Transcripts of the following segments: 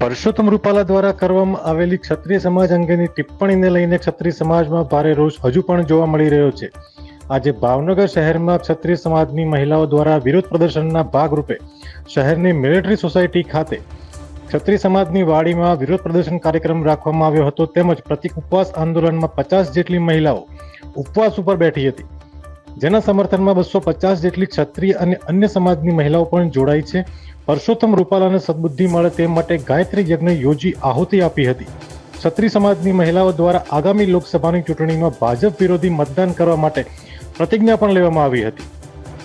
પરસોત્તમ રૂપાલા દ્વારા કરવામાં આવેલી ક્ષત્રિય સમાજ અંગેની ટિપ્પણીને લઈને ક્ષત્રિય સમાજમાં ભારે રોષ હજુ પણ જોવા મળી રહ્યો છે. આજે ભાવનગર શહેરમાં ક્ષત્રિય સમાજની મહિલાઓ દ્વારા વિરોધ પ્રદર્શનના ભાગરૂપે શહેરની મિલિટરી સોસાયટી ખાતે ક્ષત્રિય સમાજની વાડીમાં વિરોધ પ્રદર્શન કાર્યક્રમ રાખવામાં આવ્યો હતો. તેમજ પ્રતિક ઉપવાસ આંદોલનમાં પચાસ જેટલી મહિલાઓ ઉપવાસ ઉપર બેઠી હતી. જેના સમર્થનમાં બસો પચાસ જેટલી ક્ષત્રિય અને અન્ય સમાજની મહિલાઓ પણ જોડાઈ છે. પરસોત્તમ રૂપાલાને સદબુદ્ધિ મળે તે માટે ગાયત્રી યજ્ઞ યોજી આહુતિ આપી હતી. ક્ષત્રિય સમાજની મહિલાઓ દ્વારા આગામી લોકસભાની ચૂંટણીમાં ભાજપ વિરોધી મતદાન કરવા માટે પ્રતિજ્ઞા પણ લેવામાં આવી હતી.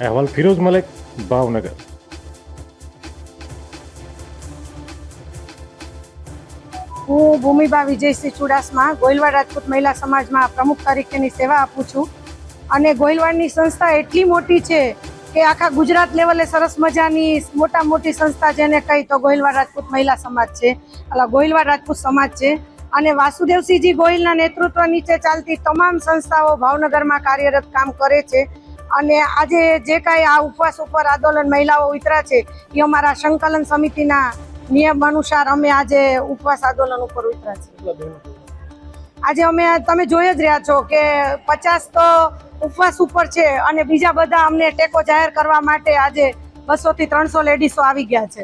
અહેવાલ ફિરોઝ મલેક, ભાવનગર. હું ભૂમિબા વિજયસિંહ ચુડાસમા, ગોયલવાડ રાજપૂત મહિલા સમાજમાં પ્રમુખ તરીકેની સેવા આપું છું. અને ગોયલવાડની સંસ્થા એટલી મોટી છે કે આખા ગુજરાત લેવલે સરસ મજાની મોટા મોટી સંસ્થા જેને કહી તો ગોયલવાડ રાજપૂત મહિલા સમાજ છે. અલા ગોયલવાડ રાજપૂત સમાજ છે. અને વાસુદેવસિંહજી ગોહિલના નેતૃત્વ નીચે ચાલતી તમામ સંસ્થાઓ ભાવનગરમાં કાર્યરત કામ કરે છે. અને આજે જે કાંઈ આ ઉપવાસ ઉપર આંદોલન મહિલાઓ ઉતરા છે, એ અમારા સંકલન સમિતિના નિયમ અનુસાર અમે આજે ઉપવાસ આંદોલન ઉપર ઉતરા છે આજે અમે, તમે જોઈ જ રહ્યા છો કે પચાસ તો ઉપવાસ ઉપર છે અને બીજા બધા અમને ટેકો જાહેર કરવા માટે આજે બસો થી ત્રણસો લેડીસો આવી ગયા છે.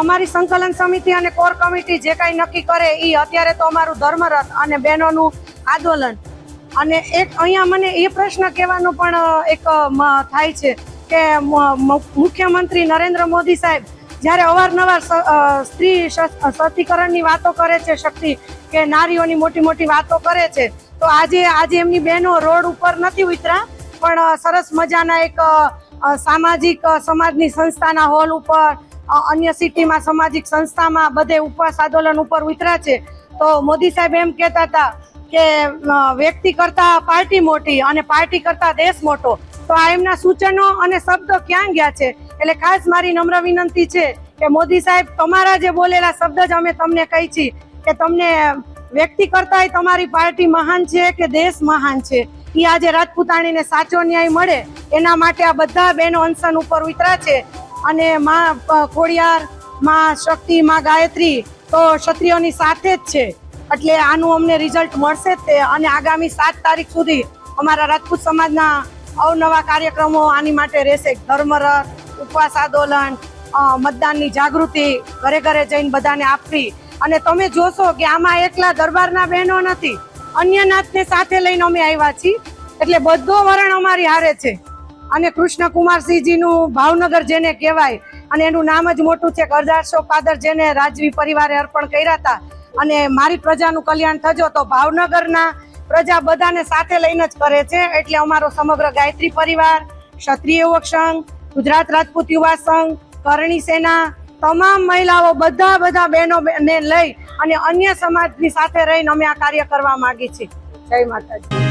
અમારી સંકલન સમિતિ અને કોર કમિટી જે કાંઈ નક્કી કરે એ અત્યારે તો અમારું ધર્મરથ અને બહેનોનું આંદોલન. અને એક અહીંયા મને એ પ્રશ્ન કહેવાનો પણ એક થાય છે કે મુખ્યમંત્રી નરેન્દ્ર મોદી સાહેબ જ્યારે અવારનવાર સ્ત્રી સશક્તિકરણની વાતો કરે છે શક્તિ કે નારીઓની મોટી મોટી વાતો કરે છે, તો આજે આજે એમની બહેનો રોડ ઉપર નથી ઉતરા, પણ સરસ મજાના એક સામાજિક સમાજની સંસ્થાના હોલ ઉપર અન્ય સિટીમાં સામાજિક સંસ્થામાં બધે ઉપવાસ આંદોલન ઉપર ઉતર્યા છે. તો મોદી સાહેબ એમ કહેતા હતા કે વ્યક્તિ કરતા પાર્ટી મોટી અને પાર્ટી કરતા દેશ મોટો. તો આ એમના સૂચનો અને શબ્દો ક્યાં ગયા છે? એટલે ખાસ મારી નમ્ર વિનંતી છે કે મોદી સાહેબ, તમારા જે બોલેલા શબ્દ જ અમે તમને કહી છીએ કે તમને વ્યક્તિ કરતા તમારી પાર્ટી મહાન છે કે દેશ મહાન છે? એ આજે રાજપૂતાણીને સાચો ન્યાય મળે એના માટે આ બધા બહેનો અનશન ઉપર ઉતરા છે. અને માં ખોડિયાર, માં શક્તિ, માં ગાયત્રી તો ક્ષત્રિયોની સાથે જ છે. એટલે આનું અમને રિઝલ્ટ મળશે જ તે. અને આગામી સાત તારીખ સુધી અમારા રાજપૂત સમાજના અવનવા કાર્યક્રમો આની માટે રહેશે. ધર્મરથ ઉપવાસ આંદોલન મતદાનની જાગૃતિ, ઘરે ઘરે જઈને બધાને આપવી. અને તમે જોશો કે આમાં એકલા દરબારના બહેનો નથી અન્ય નાથને સાથે લઈને અમે આવ્યા છીએ. એટલે બધો વરણ અમારી હારે છે. અને કૃષ્ણ કુમારસિંહજીનું ભાવનગર જેને કહેવાય, અને એનું નામ જ મોટું છે કે અઢારસો પાદર જેને રાજવી પરિવારે અર્પણ કર્યા હતા. અને મારી પ્રજાનું કલ્યાણ થજો તો ભાવનગરના પ્રજા બધાને સાથે લઈને જ કરે છે. એટલે અમારો સમગ્ર ગાયત્રી પરિવાર, ક્ષત્રિય યુવક સંઘ ગુજરાત રાજપૂત યુવા સંઘ, કરણી સેના, તમામ મહિલાઓ બધા બધા બહેનો ને લઈ અને અન્ય સમાજની સાથે રહીને અમે આ કાર્ય કરવા માંગી છીએ. જય માતાજી.